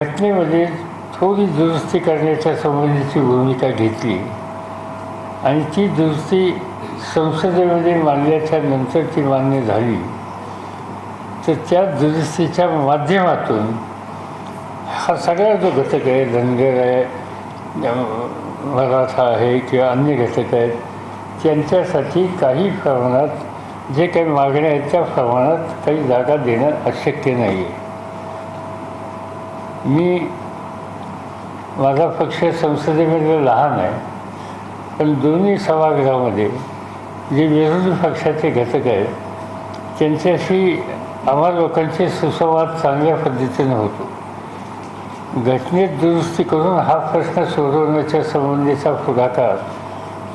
घटनेमध्ये थोडी दुरुस्ती करण्याच्या संबंधीची भूमिका घेतली. आणि ती दुरुस्ती संसदेमध्ये मांडल्याच्या नंतर ती मान्य झाली. तर त्या दुरुस्तीच्या माध्यमातून हा सगळा जो घटक आहे धनगर आहे मराठा आहे किंवा अन्य घटक आहेत त्यांच्यासाठी काही प्रमाणात जे काही मागण्या आहेत त्या प्रमाणात काही जागा देणं अशक्य नाही आहे मी माझा पक्ष संसदेमध्ये लहान आहे पण दोन्ही सभागृहामध्ये जे विरोधी पक्षाचे घटक आहेत त्यांच्याशी आम्हा लोकांचे सुसंवाद चांगल्या पद्धतीनं होतो. घटनेत दुरुस्ती करून हा प्रश्न सोडवण्याच्या संबंधीचा पुढाकार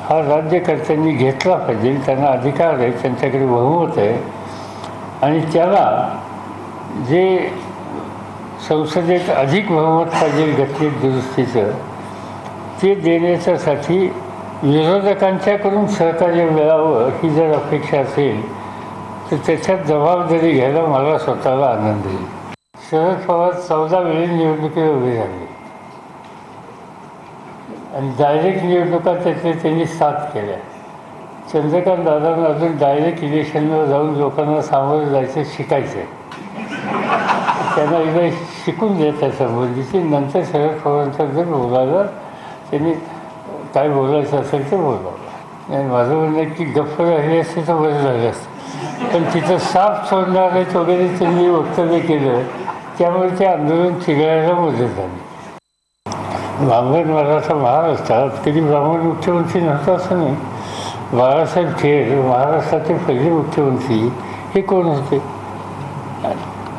हा राज्यकर्त्यांनी घेतला पाहिजे त्यांना अधिकार आहे त्यांच्याकडे बहुमत आहे. आणि त्याला जे संसदेत अधिक बहुमत पाहिजे घटनेत दुरुस्तीचं ते देण्याच्यासाठी विरोधकांच्याकडून सहकार्य मिळावं ही जर अपेक्षा असेल तर त्याच्यात जबाबदारी घ्यायला मला स्वतःला आनंद येईल. शरद पवार चौदा वेळी निवडणुकीला उभे झाले आणि डायरेक्ट निवडणुका त्याचे त्यांनी साथ केल्या. चंद्रकांत दादांना अजून डायरेक्ट इलेक्शनवर जाऊन लोकांना सामोरं जायचं शिकायचं आहे त्यांना एकदा शिकून द्या त्या संबंधीची नंतर शरद पवारांचं जर बोलायला त्यांनी काय बोलायचं असेल ते बोलावं आणि माझं म्हणणं आहे की गप्प राहिली असते तर बरं झालं असतं पण तिथं साफ सोडणार वगैरे त्यांनी वक्तव्य केलं त्यामुळे ते आंदोलन चिघळायला मदत झाली ब्राह्मण मराठा महाराष्ट्रात कधी ब्राह्मण मुख्यमंत्री नव्हता असं नाही बाळासाहेब खेर महाराष्ट्राचे पहिले मुख्यमंत्री हे कोण होते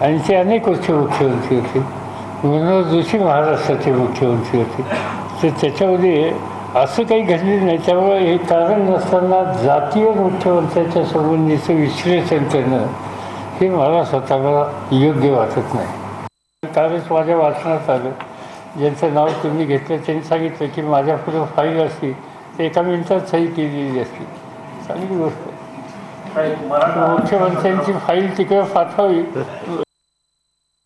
आणि ते अनेक वर्ष मुख्यमंत्री होते. मनोहर जोशी महाराष्ट्राचे मुख्यमंत्री होते. तर त्याच्यामध्ये असं काही घडलेलं नाही. त्यामुळे हे कारण नसताना जातीय मुख्यमंत्र्याच्या संबंधीचं विश्लेषण करणं हे मला स्वतःला योग्य वाटत नाही. कालच माझ्या वाचनात आलं. ज्यांचं नाव तुम्ही घेतलं त्यांनी सांगितलं की माझ्यापुढं फाईल असती तर एका मिनिटात सही केलेली असती. चांगली गोष्ट. मुख्यमंत्र्यांची फाईल तिकडे पाठवावी.